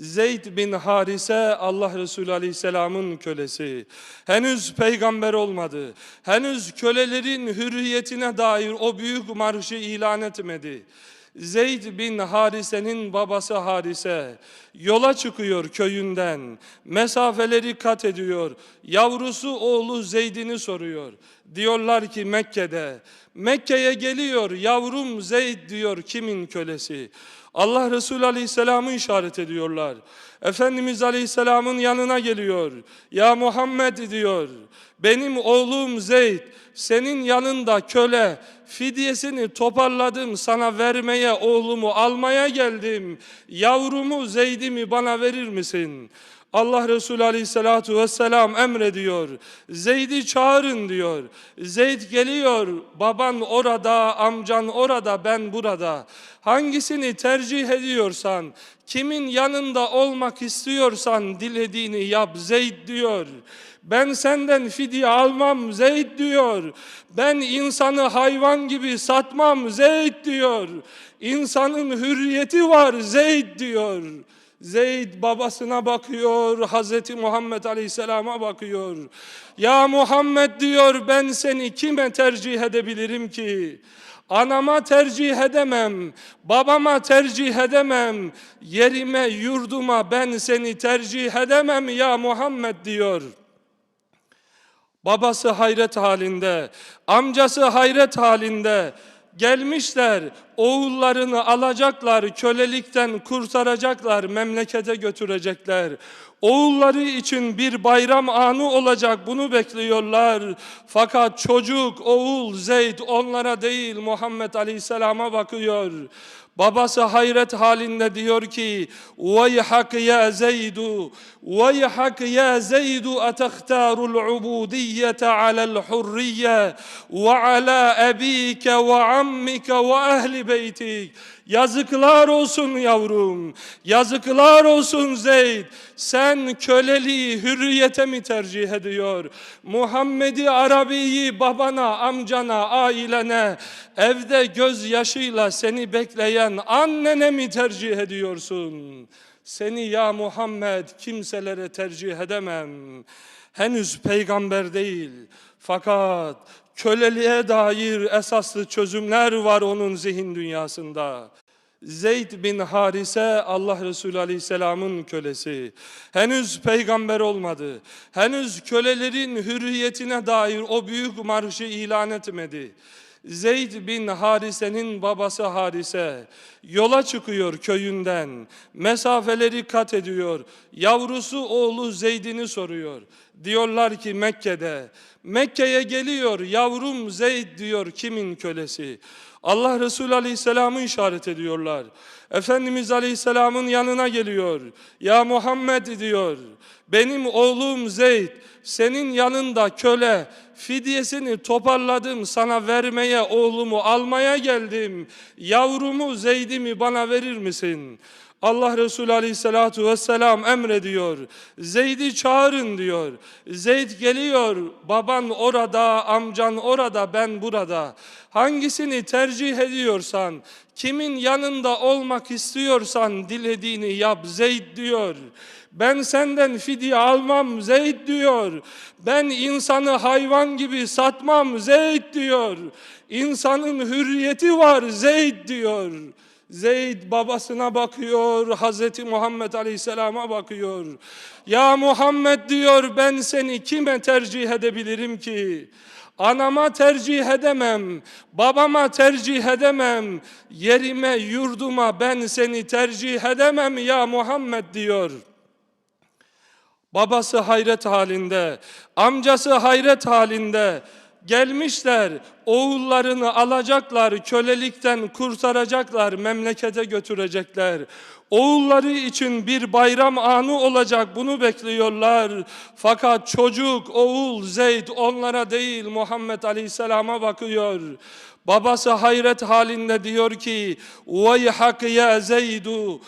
Zeyd bin Harise Allah Resulü Aleyhisselam'ın kölesi. Henüz peygamber olmadı. Henüz kölelerin hürriyetine dair o büyük marşı ilan etmedi. Zeyd bin Harise'nin babası Harise yola çıkıyor köyünden. Mesafeleri kat ediyor. Yavrusu oğlu Zeyd'ini soruyor. Diyorlar ki Mekke'de. Mekke'ye geliyor yavrum Zeyd diyor kimin kölesi? Allah Resulü Aleyhisselam'ı işaret ediyorlar. Efendimiz Aleyhisselam'ın yanına geliyor. Ya Muhammed diyor. Benim oğlum Zeyd senin yanında köle fidyesini toparladım sana vermeye oğlumu almaya geldim. Yavrumu Zeyd'imi bana verir misin? Allah Resulü Aleyhisselatü Vesselam emrediyor. Zeyd'i çağırın diyor. Zeyd geliyor. Baban orada, amcan orada, ben burada. Hangisini tercih ediyorsan, kimin yanında olmak istiyorsan dilediğini yap Zeyd diyor. Ben senden fidye almam Zeyd diyor. Ben insanı hayvan gibi satmam Zeyd diyor. İnsanın hürriyeti var Zeyd diyor. Zeyd babasına bakıyor, Hazreti Muhammed Aleyhisselam'a bakıyor. Ya Muhammed diyor ben seni kime tercih edebilirim ki? Anama tercih edemem, babama tercih edemem, yerime, yurduma ben seni tercih edemem ya Muhammed diyor. Babası hayret halinde, amcası hayret halinde. Gelmişler, oğullarını alacaklar, kölelikten kurtaracaklar, memlekete götürecekler. Oğulları için bir bayram anı olacak, bunu bekliyorlar. Fakat çocuk, oğul Zeyd onlara değil Muhammed Aleyhisselam'a bakıyor. Babası hayret halinde diyor ki Veyhak ya Zeydu Veyhak ya Zeydu Etehtarul ubudiyete alel hurriye Ve ala ebike ve ammike ve ehli beytik Yazıklar olsun yavrum. Yazıklar olsun Zeyd. Sen köleliği hürriyete mi tercih ediyor? Muhammed'i Arabi'yi babana amcana ailene Evde gözyaşıyla seni bekleyen annene mi tercih ediyorsun? Seni ya Muhammed kimselere tercih edemem. Henüz peygamber değil. Fakat köleliğe dair esaslı çözümler var onun zihin dünyasında. Zeyd bin Harise Allah Resulü Aleyhisselam'ın kölesi. Henüz peygamber olmadı. Henüz kölelerin hürriyetine dair o büyük marşı ilan etmedi. Zeyd bin Harise'nin babası Harise yola çıkıyor köyünden. Mesafeleri kat ediyor. Yavrusu oğlu Zeyd'ini soruyor. Diyorlar ki Mekke'de. Mekke'ye geliyor yavrum Zeyd diyor kimin kölesi? Allah Resulü Aleyhisselam'ı işaret ediyorlar. Efendimiz Aleyhisselam'ın yanına geliyor. Ya Muhammed diyor. Benim oğlum Zeyd senin yanında köle fidyesini toparladım sana vermeye oğlumu almaya geldim. Yavrumu Zeyd'imi bana verir misin? Allah Resulü Aleyhisselatü Vesselam emrediyor. Zeyd'i çağırın diyor. Zeyd geliyor. Baban orada, amcan orada, ben burada. Hangisini tercih ediyorsan, kimin yanında olmak istiyorsan dilediğini yap Zeyd diyor. Ben senden fidye almam Zeyd diyor. Ben insanı hayvan gibi satmam Zeyd diyor. İnsanın hürriyeti var Zeyd diyor. Zeyd babasına bakıyor, Hazreti Muhammed Aleyhisselam'a bakıyor. Ya Muhammed diyor ben seni kime tercih edebilirim ki? Anama tercih edemem, babama tercih edemem, yerime, yurduma ben seni tercih edemem ya Muhammed diyor. Babası hayret halinde, amcası hayret halinde. Gelmişler, oğullarını alacaklar, kölelikten kurtaracaklar, memlekete götürecekler. Oğulları için bir bayram anı olacak, bunu bekliyorlar. Fakat çocuk, oğul Zeyd onlara değil Muhammed Aleyhisselam'a bakıyor. Babası hayret halinde diyor ki, Veyhak ya Zeydu,